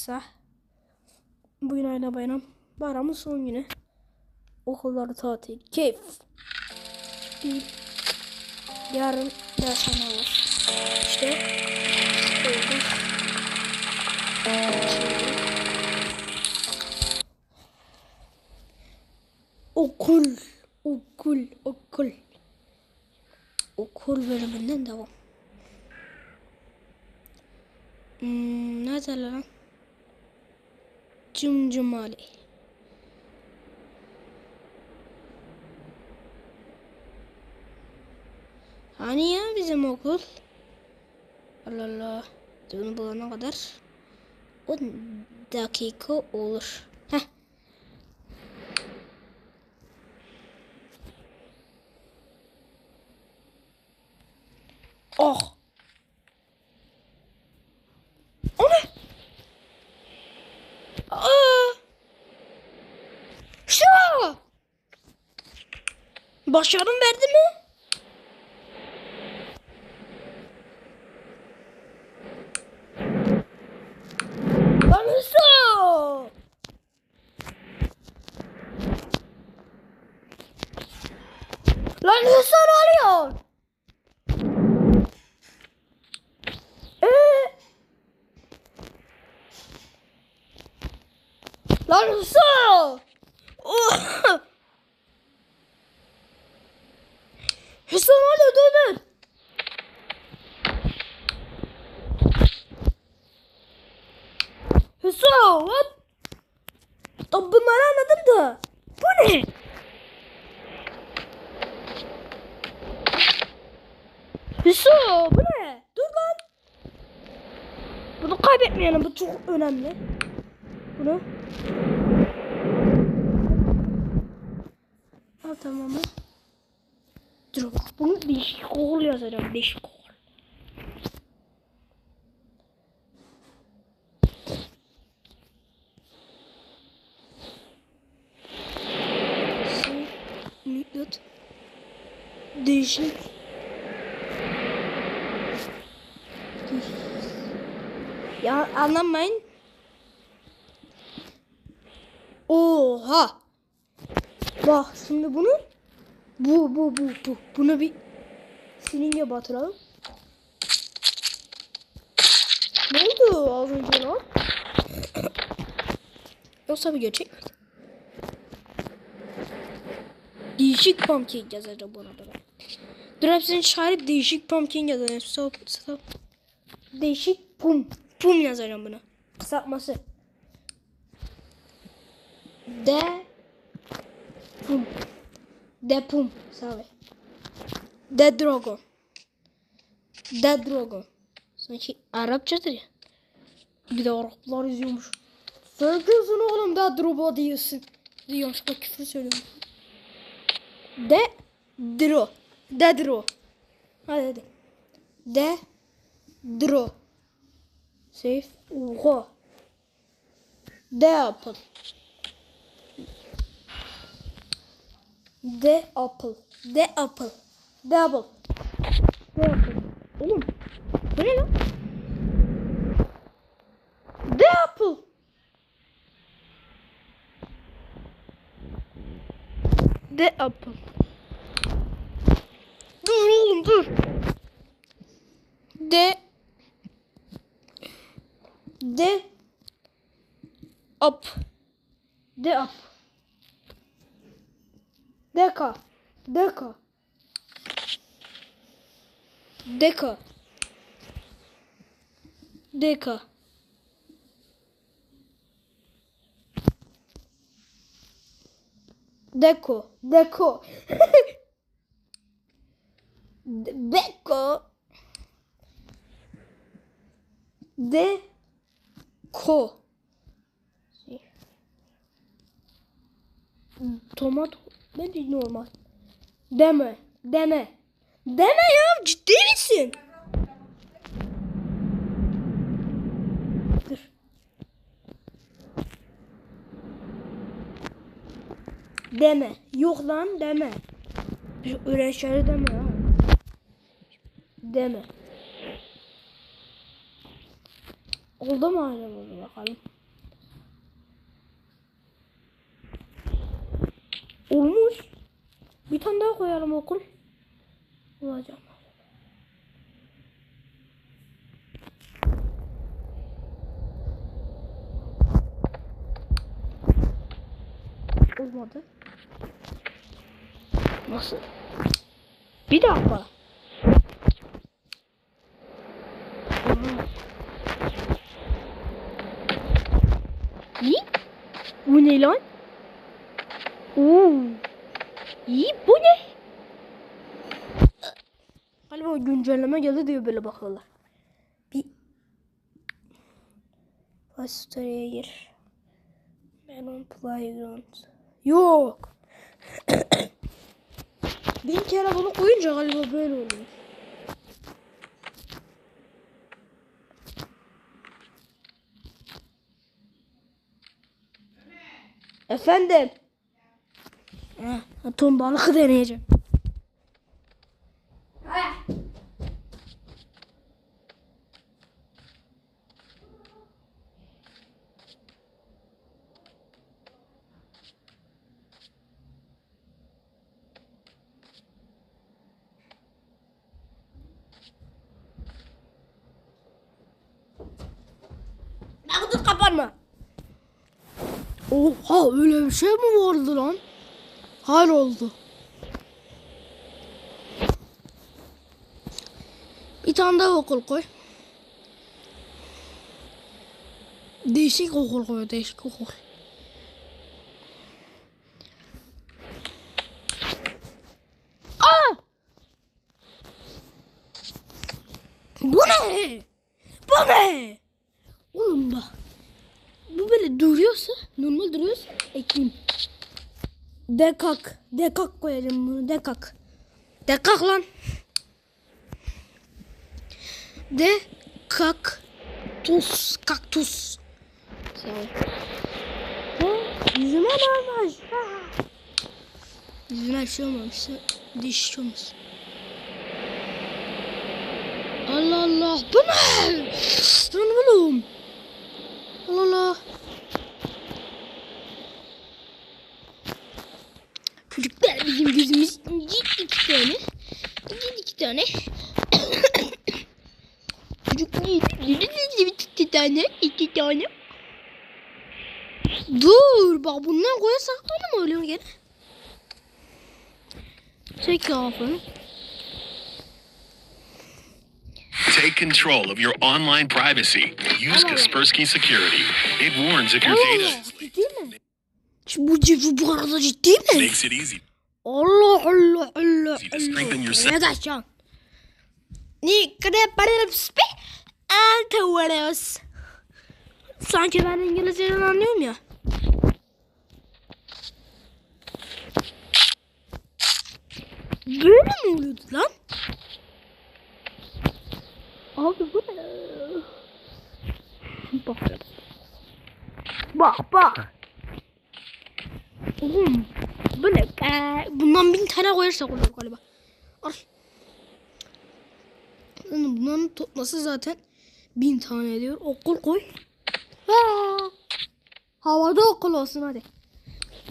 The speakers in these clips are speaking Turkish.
açsa. Bugün ayda bayram. Bayramın son günü. Okulları tatil. Keyif. Değil. Yarın dershane var. İşte. Okul. Okul. Okul. Okul bölümünden devam. Hmm, nerede lan? Cumcumali. Hani ya bizim okul? Allah Allah. Bunu bulana kadar 10 dakika olur. Heh. Oh. O ne? Aa! Şu! Başarım verdi mi? Lan Hüso! Lan Hüso ne oluyor? Ee? Lan Hüso! Oh! Ne oluyor? Dur dur. Hüso what? Bunları anladım da. Bu ne? Hüso bu ne? Dur lan. Bunu kaybetmeyelim. Bu çok önemli. Bunu. Al tamam bak bunu değişik oğul yazacağım. Değişik oğul. Müddet. Değişik. Ya anlamayın. Oha. Bak şimdi bunu bu bu bu bu bunu bir silinge batıralım. Ne oldu az önce lan? Yoksa bir gerçek mi? Değişik pumpkin yazacağım buna da. Dur hepsini çağırıp değişik pumpkin yazacağım. Stop stop. Değişik pum. Pum yazacağım buna. Kısaltması. De pum. De pum. Sabe. De drogo. De drogo. Sanki Arapçadır ya. Bir de Araplar izliyormuş. Söylüyorsun oğlum da drobo diyorsun. Diyormuş bak küfür söylüyorum. De dro. De dro. Hadi hadi. De dro. Safe. Oha. De apple. De apple. De apple. Double. De apple. Oğlum. Bu ne lan? De apple. De apple. Dur oğlum dur. De De up. De up. Deka. Deka. Deka. Deka. Deko. Deko. De- Deme. Deme. Deme ya ciddi misin? Dur. Deme. Yok lan deme. Şeyler deme ya. Deme. Oldu mu acaba bakalım. Olmuş. Bir tane daha koyalım okul. Olacak. Olmadı. Nasıl? Bir dakika. Bu ne lan? İyi bu ne? Galiba güncelleme geldi diyor böyle bakıyorlar. Bir Story'e gir. Melon Playground. Yok. Bin kere bunu koyunca galiba böyle oluyor. Efendim. Heh, ton balığı deneyeceğim. Nakıtı kapanma. Oha öyle bir şey mi vardı lan? Hal oldu. Bir tane daha okul koy. Değişik okul koy, değişik okul. Aa! Bu ne? Bu ne? Oğlum bak. Bu böyle duruyorsa, normal duruyorsa ekleyeyim. Dekak. Dekak koyacağım bunu. Dekak. Dekak lan. Tus. Kaktus. Ha, yüzüme? Ha. Yüzüme bir şey olmamışsa diş olmuş. Allah Allah. Bu ne? Lan oğlum. Allah Allah. Çocuklar bizim gözümüz incik iki tane. İncik iki tane. Çocuk iki tane. iki tane. Dur bak bundan koyarsak onu mu ölüyor gene? Çek kafanı. Take control of your online privacy. Use Kaspersky Security. It warns if your data ciddi mi? Bu, bu arada ciddi mi? makes it easy. Allah Allah Allah Allah. yourself. Arkadaşlar. Ni kadar spe antavarız. Sanki ben İngilizceden anlıyorum ya. Böyle mi oluyordu lan? Abi bu ne? Bak. Bak bak. Oğlum bu ne? Bundan bin tane koyarsak olur galiba. Al. Yani bunların toplaması zaten bin tane ediyor. Okul koy. Ha. Havada okul olsun hadi.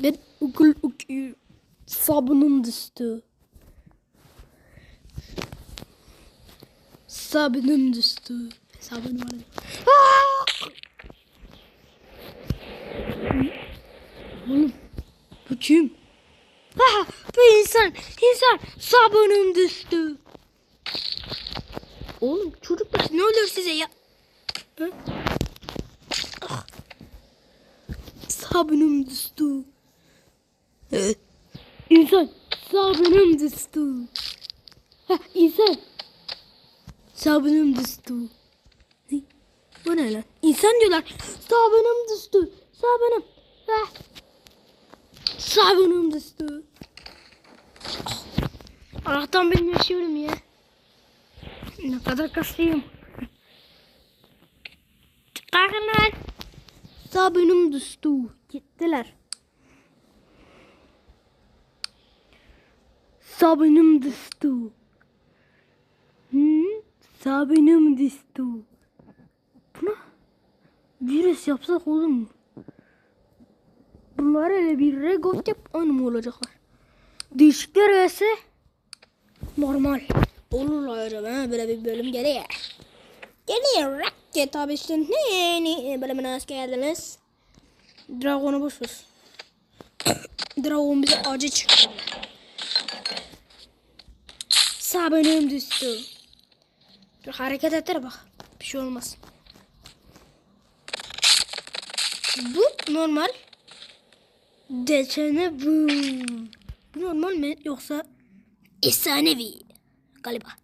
Ben okul okuyorum. Sabunum düştü. Sabunum düştü. Sabun var. Oğlum. Bu kim? İnsan. İnsan. Sabunum düştü. Oğlum çocuklar ne oluyor size ya? Hı? Ah. Sabunum düştü. Hı? İnsan. Sabunum düştü. Ha, insan. Sabunum düştü. Bu ne lan? İnsan diyorlar. Sabunum düştü. Sabunum. Ha. Sabunum düştü. Ah. Allah'tan ben yaşıyorum ya. Ne kadar kaslıyım. Çıkarın lan. Sabunum düştü. Gittiler. Sabunum düştü. Hı? Sabunum düştü. Bu ne? Virüs yapsak olur mu? Bunlar öyle bir regot yap aynı mı olacaklar? Değişikler verse normal. Olurlar hocam ha böyle bir bölüm geliyor. Geliyor Rocket abi işte ne ne bölümüne hoş geldiniz. Dragon'u boş ver. Dragon bize acı çıktı. Sağ düştü. Dur, hareket ettir bak. Bir şey olmaz. Bu normal. Desene bu. Bu normal mi yoksa efsanevi? Galiba.